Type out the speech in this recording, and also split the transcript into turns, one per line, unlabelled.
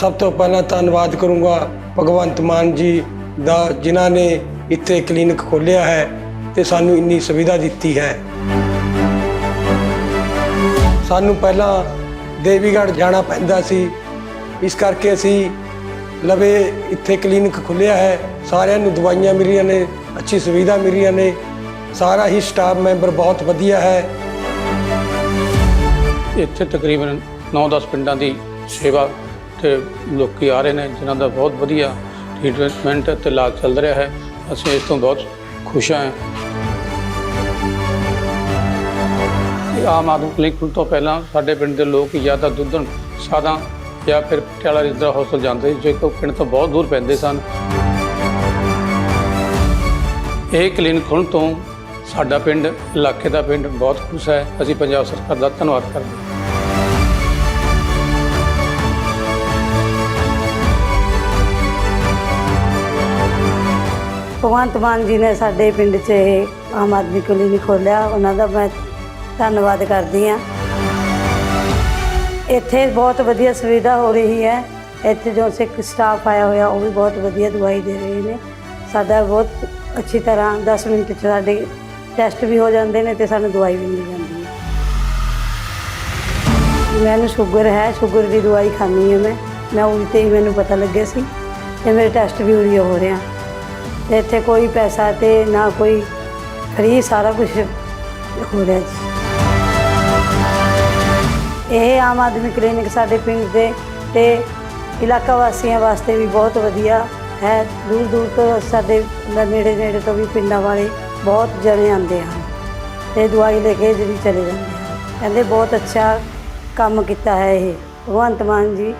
ਸਭ ਤੋਂ ਪਹਿਲਾਂ ਧੰਨਵਾਦ ਕਰੂੰਗਾ ਭਗਵੰਤ ਮਾਨ ਜੀ ਦਾ, ਜਿਨ੍ਹਾਂ ਨੇ ਇੱਥੇ ਕਲੀਨਿਕ ਖੋਲ੍ਹਿਆ ਹੈ ਤੇ ਸਾਨੂੰ ਇੰਨੀ ਸੁਵਿਧਾ ਦਿੱਤੀ ਹੈ। ਸਾਨੂੰ ਪਹਿਲਾਂ ਦੇਵੀਗੜ੍ਹ ਜਾਣਾ ਪੈਂਦਾ ਸੀ। ਇਸ ਕਰਕੇ ਅਸੀਂ ਲਵੇ ਇੱਥੇ ਕਲੀਨਿਕ ਖੁੱਲਿਆ ਹੈ। ਸਾਰਿਆਂ ਨੂੰ ਦਵਾਈਆਂ ਮਿਲ ਰਹੀਆਂ ਨੇ, ਅੱਛੀ ਸੁਵਿਧਾ ਮਿਲ ਰਹੀਆਂ ਨੇ। ਸਾਰਾ ਹੀ ਸਟਾਫ ਮੈਂਬਰ ਬਹੁਤ ਵਧੀਆ ਹੈ।
ਇੱਥੇ ਤਕਰੀਬਨ 9-10 ਪਿੰਡਾਂ ਦੀ ਸੇਵਾ ਤੇ ਲੋਕੀ ਆ ਰਹੇ ਨੇ, ਜਿਨ੍ਹਾਂ ਦਾ ਬਹੁਤ ਵਧੀਆ ਟ੍ਰੀਟਮੈਂਟ ਤੇ ਇਲਾਜ ਚੱਲ ਰਿਹਾ ਹੈ। ਅਸੀਂ ਇਸ ਤੋਂ ਬਹੁਤ ਖੁਸ਼ ਹਾਂ। ਆਮ ਆਦਮੀ ਕਲੀਨਿਕ ਖੁੱਲ੍ਹਣ ਤੋਂ ਪਹਿਲਾਂ ਸਾਡੇ ਪਿੰਡ ਦੇ ਲੋਕ ਜਾਂ ਤਾਂ ਦੁੱਧਣ ਸਾਦਾ ਜਾਂ ਫਿਰ ਪਟਿਆਲਾ ਰਿਜਨਲ ਹਸਪਤਾਲ ਜਾਂਦੇ ਸੀ, ਜੋ ਕਿ ਪਿੰਡ ਤੋਂ ਬਹੁਤ ਦੂਰ ਪੈਂਦੇ ਸਨ। ਇਹ ਕਲੀਨਿਕ ਖੁੱਲ੍ਹਣ ਤੋਂ ਸਾਡਾ ਪਿੰਡ, ਇਲਾਕੇ ਦਾ ਪਿੰਡ ਬਹੁਤ ਖੁਸ਼ ਹੈ। ਅਸੀਂ ਪੰਜਾਬ ਸਰਕਾਰ ਦਾ ਧੰਨਵਾਦ ਕਰਦੇ ਹਾਂ।
ਭਗਵੰਤ ਮਾਨ ਜੀ ਨੇ ਸਾਡੇ ਪਿੰਡ 'ਚ ਇਹ ਆਮ ਆਦਮੀ ਕਲੀਨਿਕ ਖੋਲ੍ਹਿਆ। ਉਹਨਾਂ ਦਾ ਮੈਂ ਧੰਨਵਾਦ ਕਰਦੀ ਹਾਂ। ਇੱਥੇ ਬਹੁਤ ਵਧੀਆ ਸੁਵਿਧਾ ਹੋ ਰਹੀ ਹੈ। ਇੱਥੇ ਜੋ ਸਿੱਖ ਸਟਾਫ ਆਇਆ ਹੋਇਆ, ਉਹ ਵੀ ਬਹੁਤ ਵਧੀਆ ਦਵਾਈ ਦੇ ਰਹੇ ਨੇ। ਸਾਡਾ ਬਹੁਤ ਅੱਛੀ ਤਰ੍ਹਾਂ 10 ਮਿੰਟ 'ਚ ਸਾਡੇ ਟੈਸਟ ਵੀ ਹੋ ਜਾਂਦੇ ਨੇ ਤੇ ਸਾਨੂੰ ਦਵਾਈ ਵੀ ਮਿਲ ਜਾਂਦੀ ਹੈ। ਮੈਨੂੰ ਸ਼ੂਗਰ ਹੈ, ਸ਼ੂਗਰ ਦੀ ਦਵਾਈ ਖਾਂਦੀ ਹਾਂ ਮੈਂ। ਮੈਂ ਉਹਦੇ ਹੀ ਮੈਨੂੰ ਪਤਾ ਲੱਗਿਆ ਸੀ ਤੇ ਮੇਰੇ ਟੈਸਟ ਵੀ ਉਰੀ ਹੋ ਰਹੇ ਆ। ਤੇ ਇੱਥੇ ਕੋਈ ਪੈਸਾ ਤੇ ਨਾ ਕੋਈ ਫ੍ਰੀ ਸਾਰਾ ਕੁਝ ਹੋ ਰਿਹਾ ਜੀ। ਇਹ ਆਮ ਆਦਮੀ ਕਲੀਨਿਕ ਸਾਡੇ ਪਿੰਡ ਦੇ ਤੇ ਇਲਾਕਾ ਵਾਸੀਆਂ ਵਾਸਤੇ ਵੀ ਬਹੁਤ ਵਧੀਆ ਹੈ। ਦੂਰ ਦੂਰ ਤੋਂ ਸਾਡੇ ਨੇੜੇ ਨੇੜੇ ਤੋਂ ਵੀ ਪਿੰਡਾਂ ਵਾਲੇ ਬਹੁਤ ਜਣੇ ਆਉਂਦੇ ਹਨ ਤੇ ਦਵਾਈ ਲੈ ਕੇ ਜਿਹੜੀ ਚਲੇ ਜਾਂਦੇ ਹਨ। ਕਹਿੰਦੇ ਬਹੁਤ ਅੱਛਾ ਕੰਮ ਕੀਤਾ ਹੈ ਇਹ। ਭਗਵੰਤ ਮਾਨ ਜੀ